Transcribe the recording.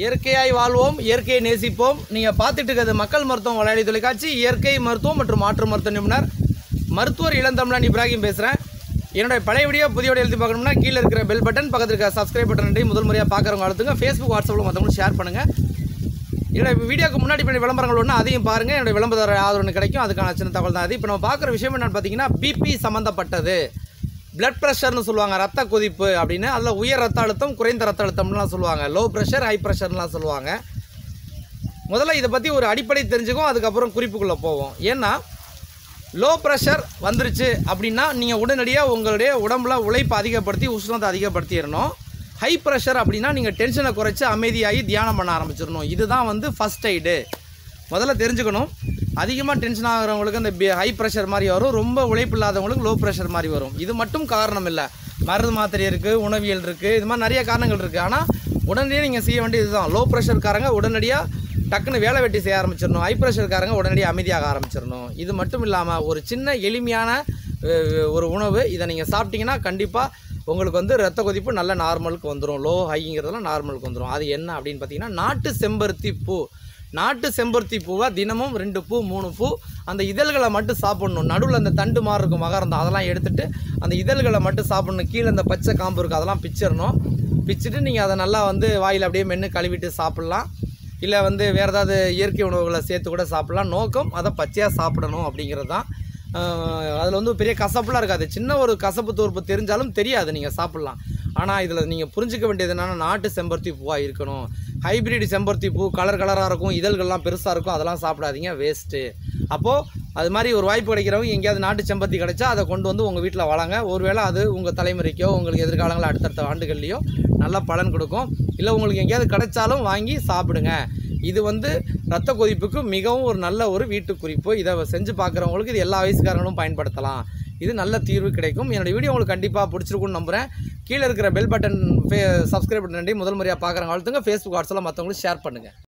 இயற்கையாய் வாழ்வோம் இயற்கையை நேசிப்போம். நீங்கள் பார்த்துட்டு இருக்கிறது மக்கள் மருத்துவம் வலையொலி தொலைக்காட்சி இயற்கை மருத்துவம் மற்றும் மாற்று மருத்துவ நிபுணர் மருத்துவர் இளந்தமிழன் இப்ராஹிம் பேசுகிறேன் என்னுடைய பழைய வீடியோ புதிய வீடியோ எழுதி பார்க்கணும்னா கீழே இருக்கிற பெல் பட்டன் பக்கத்தில் இருக்க சப்ஸ்கிரைப் பட்டன் முதல் முறையாக பார்க்குறவங்க அழுத்துங்க. ஃபேஸ்புக் வாட்ஸ்அப்பில் மற்றவங்களும் ஷேர் பண்ணுங்கள் என்னோட வீடியோக்கு முன்னாடி பண்ணி விளம்பரங்கள் ஒன்று அதையும் பாருங்கள் என்னுடைய விளம்பர ஆதரவு கிடைக்கும். அதுக்கான சின்ன தகவல் தான் அது. இப்போ நம்ம பார்க்குற விஷயம் என்னென்னு பார்த்தீங்கன்னா பிபி சம்மந்தப்பட்டது பிளட் ப்ரெஷர்னு சொல்லுவாங்க ரத்த கொதிப்பு அப்படின்னு. அதில் உயர் ரத்த அழுத்தம் குறைந்த ரத்த அழுத்தம்லாம் சொல்லுவாங்க. லோ ப்ரெஷர் ஹை ப்ரெஷர்லாம் சொல்லுவாங்க. முதல்ல இதை பற்றி ஒரு அடிப்படை தெரிஞ்சுக்கும் அதுக்கப்புறம் குறிப்புக்குள்ளே போவோம். ஏன்னா லோ ப்ரெஷர் வந்துருச்சு அப்படின்னா நீங்கள் உடனடியாக உங்களுடைய உடம்புல உழைப்பை அதிகப்படுத்தி உஷ்ணத்தை அதிகப்படுத்திடணும். ஹை ப்ரெஷர் அப்படின்னா நீங்கள் டென்ஷனை குறைச்சி அமைதியாகி தியானம் பண்ண ஆரம்பிச்சிடணும். இதுதான் வந்து ஃபஸ்ட் எய்டு முதல்ல தெரிஞ்சுக்கணும் அதிகமாக டென்ஷன் ஆகிறவங்களுக்கு அந்த ஹை ப்ரெஷர் மாதிரி வரும். ரொம்ப உழைப்பு இல்லாதவங்களுக்கு லோ ப்ரெஷர் மாதிரி வரும். இது மட்டும் காரணம் இல்லை. மருந்து மாத்திரை இருக்குது உணவியல் இருக்குது இது மாதிரி நிறைய காரணங்கள் இருக்குது ஆனால் உடனடியாக நீங்கள் செய்ய வேண்டியது இதுதான். லோ ப்ரெஷர்காரங்க உடனடியாக டக்குன்னு வேலை வெட்டி செய்ய ஆரம்பிச்சிடணும். ஹை ப்ரெஷர்காரங்க உடனடியாக அமைதியாக ஆரம்பிச்சிடணும். இது மட்டும் இல்லாமல் ஒரு சின்ன எளிமையான ஒரு உணவு. இதை நீங்கள் சாப்பிட்டீங்கன்னா கண்டிப்பாக உங்களுக்கு வந்து ரத்த கொதிப்பு நல்ல நார்மலுக்கு வந்துடும் லோ ஹைங்கிறதெல்லாம் நார்மலுக்கு வந்துடும் அது என்ன அப்படின்னு பார்த்தீங்கன்னா நாட்டு செம்பருத்தி பூ. நாட்டு செம்பருத்தி பூவை தினமும் ரெண்டு பூ மூணு பூ. அந்த இதழ்களை மட்டும் சாப்பிடணும். நடுவில் அந்த தண்டு மாதிரி இருக்கும் மகரந்தம் அதெல்லாம் எடுத்துகிட்டு அந்த இதழ்களை மட்டும் சாப்பிடணும். கீழே அந்த பச்சை காம்பு இருக்குது அதெல்லாம் பிச்சிடணும். பிச்சுட்டு நீங்கள் அதை நல்லா வந்து வாயில் அப்படியே மென்று கழுவிட்டு சாப்பிட்லாம். இல்லை வந்து வேறு ஏதாவது இயற்கை உணவுகளை சேர்த்து கூட சாப்பிட்லாம். நோக்கம் அதை பச்சையாக சாப்பிடணும் அப்படிங்கிறது தான். அதில் வந்து பெரிய கசப்புலாம் இருக்காது. சின்ன ஒரு கசப்பு தோற்பு தெரிஞ்சாலும் தெரியாது நீங்கள் சாப்பிட்லாம். ஆனால் இதில் நீங்கள் புரிஞ்சிக்க வேண்டியது என்னென்னா நாட்டு செம்பருத்தி பூவாக இருக்கணும். ஹைபிரிட் செம்பருத்தி பூ கலர் கலராக இருக்கும் இதழ்கள்லாம் பெருசாக இருக்கும் அதெல்லாம் சாப்பிடாதீங்க வேஸ்ட்டு அப்போது அது மாதிரி ஒரு வாய்ப்பு கிடைக்கிறவங்க எங்கேயாவது நாட்டு செம்பருத்தி கிடைச்சா அதை கொண்டு வந்து உங்கள் வீட்டில் வளங்க. ஒருவேளை அது உங்கள் தலைமுறைக்கோ உங்களுக்கு எதிர்காலங்களில் அடுத்தடுத்த ஆண்டுகள்லையோ நல்ல பலன் கொடுக்கும். இல்லை உங்களுக்கு எங்கேயாவது கிடைச்சாலும் வாங்கி சாப்பிடுங்க. இது வந்து ரத்த கொதிப்புக்கு மிகவும் ஒரு நல்ல ஒரு வீட்டு குறிப்பு இதை செஞ்சு பார்க்குறவங்களுக்கு இது எல்லா வயசுக்காரங்களும் பயன்படுத்தலாம். இது நல்ல தீர்வு கிடைக்கும். என்னோட வீடியோ உங்களுக்கு கண்டிப்பாக பிடிச்சிருக்கும்னு நம்புகிறேன் கீழே இருக்கிற பெல் பட்டன் சப்ஸ்கிரைப் பண்ணி முதல் முறையாக பார்க்குறாங்க அழுத்துங்க ஃபேஸ்புக் வாட்ஸ்அப்பில் மற்றவங்களுக்கு ஷேர் பண்ணுங்கள்